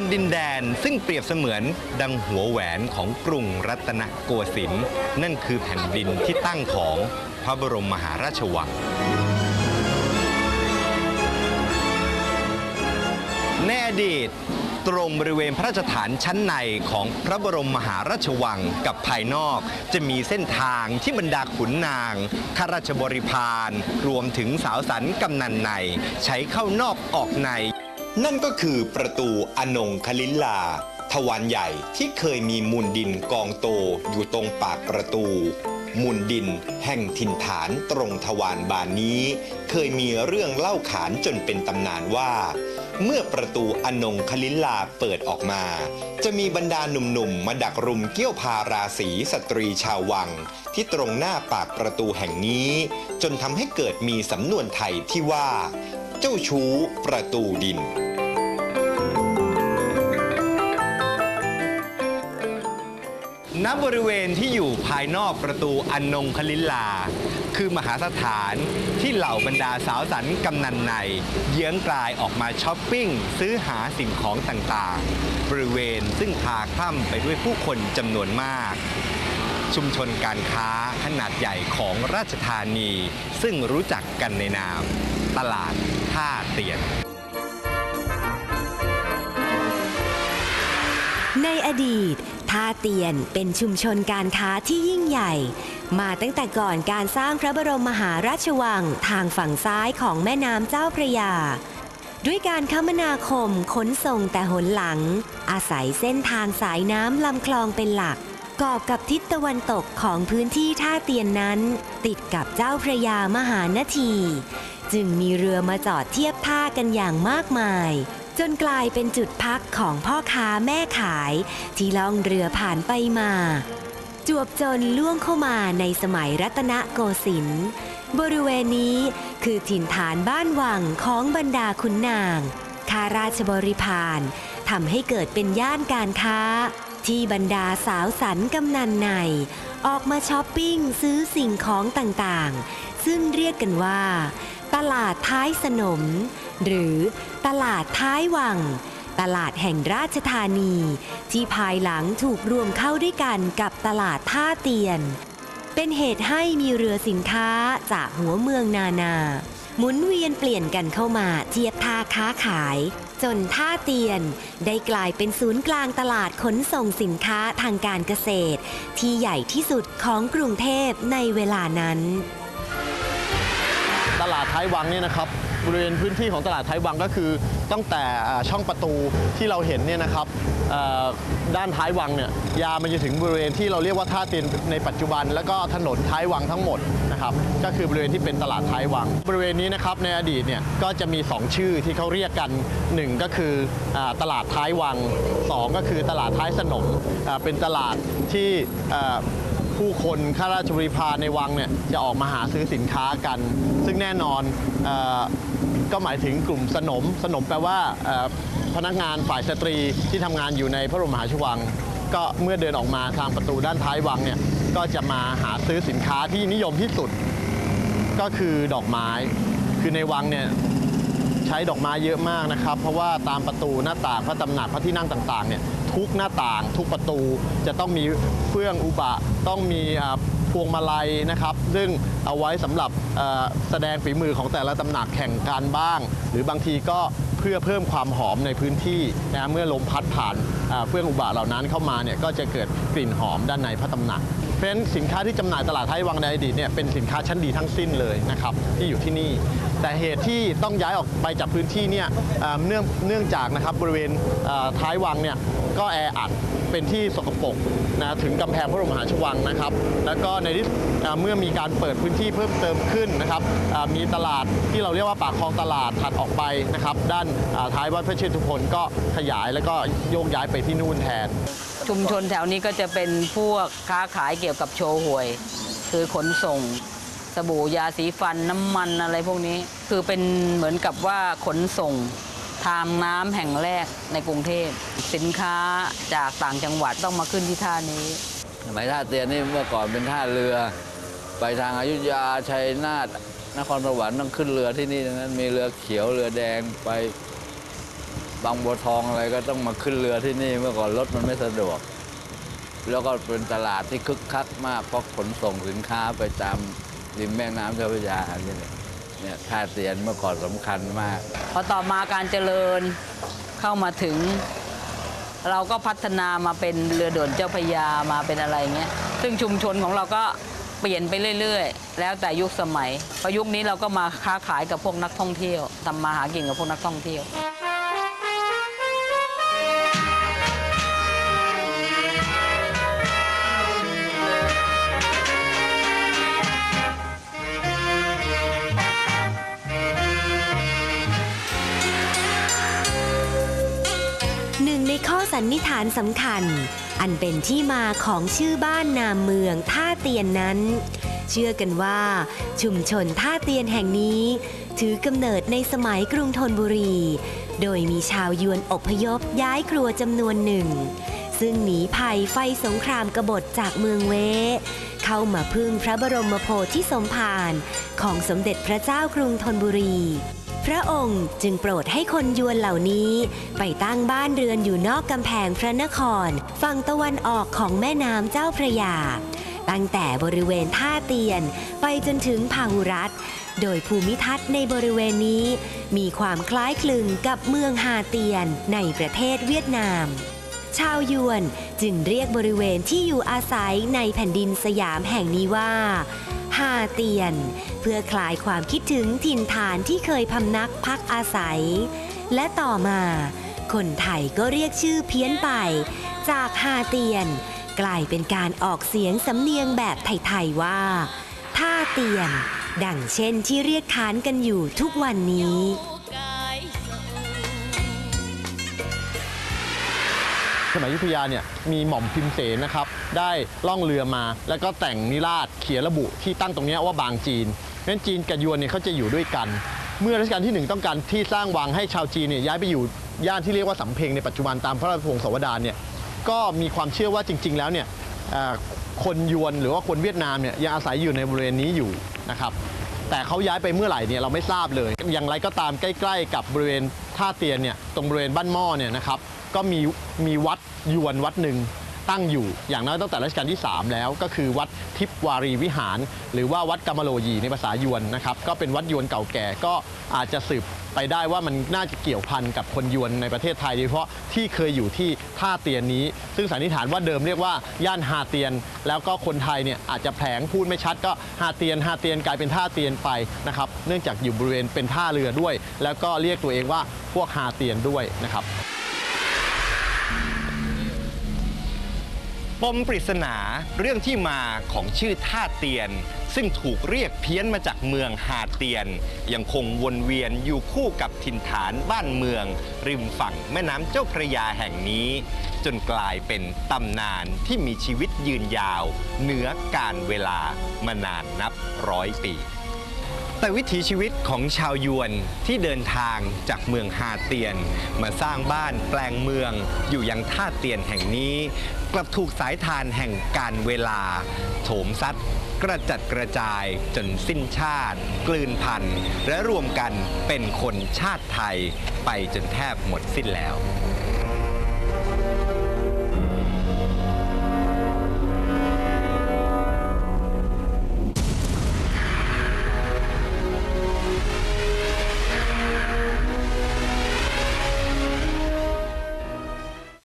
นดินแดนซึ่งเปรียบเสมือนดังหัวแหวนของกรุงรัตนโกสินทร์นั่นคือแผ่นดินที่ตั้งของพระบรมมหาราชวัง ในอดีตตรงบริเวณพระราชฐานชั้นในของพระบรมมหาราชวังกับภายนอก จะมีเส้นทางที่บรรดาขุนนางข้าราชบริพารรวมถึงสาวสันกำนันใน ใช้เข้านอกออกใน นั่นก็คือประตูอนงคลินลา ทวารใหญ่ที่เคยมีมูลดินกองโตอยู่ตรงปากประตู มูลดินแห่งถิ่นฐานตรงทวารบานนี้ เคยมีเรื่องเล่าขานจนเป็นตำนานว่า เมื่อประตูอนงคลินลาเปิดออกมา จะมีบรรดาหนุ่มๆมาดักรุมเกี้ยวพาราศีสตรีชาววัง ที่ตรงหน้าปากประตูแห่งนี้ จนทำให้เกิดมีสำนวนไทยที่ว่า เจ้าชู้ประตูดิน ณบริเวณที่อยู่ภายนอกประตูอนนงคลิลา คือมหาสถานที่เหล่าบรรดาสาวสันกำนันใน เยื้องกลายออกมาช้อปปิ้ง ซื้อหาสิ่งของต่างๆ บริเวณซึ่งพาคล่ำไปด้วยผู้คนจำนวนมาก ชุมชนการค้าขนาดใหญ่ของราชธานี ซึ่งรู้จักกันในนาม ตลาดท่าเตียนในอดีต ท่าเตียนเป็นชุมชนการค้าที่ยิ่งใหญ่ มาตั้งแต่ก่อนการสร้างพระบรมมหาราชวังทางฝั่งซ้ายของแม่น้ำเจ้าพระยา ด้วยการคมนาคมขนส่งแต่หนหลัง อาศัยเส้นทางสายน้ำลำคลองเป็นหลักกอบกับทิศตะวันตกของพื้นที่ท่าเตียนนั้น ติดกับเจ้าพระยามหานาที จึงมีเรือมาจอดเทียบท่ากันอย่างมากมาย จนกลายเป็นจุดพักของพ่อค้าแม่ขาย ที่ล่องเรือผ่านไปมา จวบจนล่วงเข้ามาในสมัยรัตนโกสินทร์บริเวณนี้คือถิ่นฐานบ้านวังของบรรดาขุนนางข้าราชบริพารทำให้เกิดเป็นย่านการค้า ที่บรรดาสาวสันกำนันใน ออกมาช้อปปิ้งซื้อสิ่งของต่างๆ ซึ่งเรียกกันว่า ตลาดท้ายสนม หรือตลาดท้ายวัง ตลาดแห่งราชธานี ที่ภายหลังถูกรวมเข้าด้วยกันกับตลาดท่าเตียน เป็นเหตุให้มีเรือสินค้าจากหัวเมืองนานา หมุนเวียนเปลี่ยนกันเข้ามาเทียบท่าค้าขาย จนท่าเตียน ได้กลายเป็นศูนย์กลางตลาดขนส่งสินค้าทางการเกษตร ที่ใหญ่ที่สุดของกรุงเทพในเวลานั้น ลาดท้ายวังเนี่ยนะครับบริเวณพื้นที่ของตลาดท้ายวังก็คือตั้งแต่ช่องประตูที่เราเห็นเนี่ยนะครับด้านท้ายวังเนี่ยยาวมาจนถึงบริเวณที่เราเรียกว่าท่าเตียนในปัจจุบัน แล้วก็ถนนท้ายวังทั้งหมดนะครับก็คือบริเวณที่เป็นตลาดท้ายวัง บริเวณนี้นะครับในอดีตเนี่ยก็จะมี 2 ชื่อที่เขาเรียกกันหนึ่งก็คืออตลาดท้ายวังสองก็คือตลาดท้ายสนมเป็นตลาดที่ ผู้คนข้าราชบริพารในวังเนี่ยจะออกมาหาซื้อสินค้ากัน ซึ่งแน่นอนออก็หมายถึงกลุ่มสนม สนมแปลว่าพนักงานฝ่ายสตรีที่ทำงานอยู่ในพระบรมมหาราชวัง ก็เมื่อเดินออกมาทางประตูด้านท้ายวังเนี่ยก็จะมาหาซื้อสินค้าที่นิยมที่สุด ก็คือดอกไม้ คือในวังเนี่ย ใช้ดอกไม้เยอะมากนะครับ เพราะว่าตามประตูหน้าต่างพระตำหนักพระที่นั่งต่างๆเนี่ยทุกหน้าต่างทุกประตูจะต้องมีเฟื่องอุบะ ต้องมีพวงมาลัยนะครับ ซึ่งเอาไว้สำหรับแสดงฝีมือของแต่ละตำหนักแข่งกันบ้าง หรือบางทีก็เพื่อเพิ่มความหอมในพื้นที่นะเมื่อลมพัดผ่านเฟื่องอุบะเหล่านั้นเข้ามาเนี่ยก็จะเกิดกลิ่นหอมด้านในพระตำหนัก เพราะฉะนั้นสินค้าที่จำหน่ายตลาดไทยวังในอดีตเนี่ยเป็นสินค้าชั้นดีทั้งสิ้นเลยนะครับที่อยู่ที่นี่ แต่เหตุที่ต้องย้ายออกไปจากพื้นที่เนี่ยเเนื่องเนื่องจากนะครับบริเวณท้ายวังเนี่ยก็แออัดเป็นที่สกปรกนะถึงกำแพงพระบรมมหาราชวังนะครับ แล้วก็ในที่เมื่อมีการเปิดพื้นที่เพิ่มเติมขึ้นนะครับมีตลาดที่เราเรียกว่าปากคลองตลาดถัดออกไปนะครับ ด้านท้ายวัดพระเชตุพนก็ขยายแล้วก็โยกย้ายไปที่นู่นแทน ชุมชนแถวนี้ก็จะเป็นพวกค้าขายเกี่ยวกับโชว์หวย คือขนส่งสบู่ยาสีฟันน้ำมันอะไรพวกนี้ คือเป็นเหมือนกับว่าขนส่งทางน้ำแห่งแรกในกรุงเทพ สินค้าจากต่างจังหวัดต้องมาขึ้นที่ท่านี้สมัยท่าเตียนนี่เมื่อก่อนเป็นท่าเรือ ไปทางอายุทยาชัยนาทนครสวรรค์ต้องขึ้นเรือที่นี่ดังนั้นมีเรือเขียวเรือแดงไป บางบัวทองอะไรก็ต้องมาขึ้นเรือที่นี่เมื่อก่อนรถมันไม่สะดวก แล้วก็เป็นตลาดที่คึกคักมากเพราะขนส่งสินค้าไปตามริมแม่น้ำเจ้าพระยานี่แหละเนี่ยท่าเตียนเมื่อก่อนสำคัญมาก พอต่อมาการเจริญเข้ามาถึง เราก็พัฒนามาเป็นเรือด่วนเจ้าพระยามาเป็นอะไรเงี้ยซึ่งชุมชนของเราก็เปลี่ยนไปเรื่อย ๆ แล้วแต่ยุคสมัยพอยุคนี้เราก็มาค้าขายกับพวกนักท่องเที่ยวทำมาหากินกับพวกนักท่องเที่ยว สันนิษฐานสำคัญ อันเป็นที่มาของชื่อบ้านนามเมืองท่าเตียนนั้น เชื่อกันว่า ชุมชนท่าเตียนแห่งนี้ ถือกำเนิดในสมัยกรุงธนบุรี โดยมีชาวยวนอพยพย้ายครัวจำนวนหนึ่ง ซึ่งหนีภัยไฟสงครามกบฏจากเมืองเว เข้ามาพึ่งพระบรมโพธิสมภารของสมเด็จพระเจ้ากรุงธนบุรี พระองค์จึงโปรดให้คนยวนเหล่านี้ ไปตั้งบ้านเรือนอยู่นอกกำแพงพระนคร ฝั่งตะวันออกของแม่น้ำเจ้าพระยา ตั้งแต่บริเวณท่าเตียนไปจนถึงพาหุรัฐโดยภูมิทัศน์ในบริเวณนี้ มีความคล้ายคลึงกับเมืองฮาเตียนในประเทศเวียดนาม ชาวยวนจึงเรียกบริเวณที่อยู่อาศัยในแผ่นดินสยามแห่งนี้ว่าฮาเตียน พื่อคลายความคิดถึงถิ่นฐานที่เคยพำนักพักอาศัย และต่อมา คนไทยก็เรียกชื่อเพี้ยนไป จากฮาเตียน กลายเป็นการออกเสียงสำเนียงแบบไทยๆว่าท่าเตียน ดังเช่นที่เรียกขานกันอยู่ทุกวันนี้สมัยยุธยาเนี่ยมีหม่อมพิมเสนนะครับ ได้ล่องเรือมา แล้วก็แต่งนิราศเขียนระบุที่ตั้งตรงนี้ว่าบางจีน เพราะฉะนั้นจีนกับยวนเนี่ยเขาจะอยู่ด้วยกัน เมื่อรัชกาลที่หนึ่งต้องการที่สร้างวังให้ชาวจีนเนี่ยย้ายไปอยู่ย่านที่เรียกว่าสำเพ็งในปัจจุบันตามพระราชพงศาวดารเนี่ยก็มีความเชื่อว่าจริง ๆ แล้วเนี่ยคนยวนหรือว่าคนเวียดนามเนี่ยยังอาศัยอยู่ในบริเวณนี้อยู่นะครับแต่เขาย้ายไปเมื่อไหร่เนี่ยเราไม่ทราบเลย อย่างไรก็ตามใกล้ ๆ กับบริเวณท่าเตียนเนี่ยตรงบริเวณบ้านหม้อเนี่ยนะครับก็มีมีวัดยวนวัดหนึ่ง ตั้งอยู่ อย่างน้อยตั้งแต่รัชกาลที่ 3 แล้ว ก็คือวัดทิพวารีวิหาร หรือว่าวัดกามโลยีในภาษายวนนะครับก็เป็นวัดยวนเก่าแก่ก็อาจจะสืบไปได้ว่ามันน่าจะเกี่ยวพันกับคนยวนในประเทศไทยโดยเฉพาะที่เคยอยู่ที่ท่าเตียนนี้ ซึ่งสันนิษฐานว่าเดิมเรียกว่าย่านฮาเตียน แล้วก็คนไทยเนี่ยอาจจะแผลงพูดไม่ชัดก็ฮาเตียนฮาเตียนกลายเป็นท่าเตียนไปนะครับเนื่องจากอยู่บริเวณเป็นท่าเรือด้วย แล้วก็เรียกตัวเองว่าพวกฮาเตียนด้วยนะครับ ปมปริศนาเรื่องที่มาของชื่อท่าเตียน ซึ่งถูกเรียกเพี้ยนมาจากเมืองหาเตียน ยังคงวนเวียนอยู่คู่กับถิ่นฐานบ้านเมือง ริมฝั่งแม่น้ำเจ้าพระยาแห่งนี้ จนกลายเป็นตำนานที่มีชีวิตยืนยาว เหนือการเวลามานานนับร้อยปี แต่วิถีชีวิตของชาวยวนที่เดินทางจากเมืองฮาเตียน มาสร้างบ้านแปลงเมืองอยู่ยังท่าเตียนแห่งนี้ กลับถูกสายทานแห่งการเวลา โถมซัดกระจัดกระจายจนสิ้นชาติ กลืนพันธุ์และรวมกันเป็นคนชาติไทย ไปจนแทบหมดสิ้นแล้ว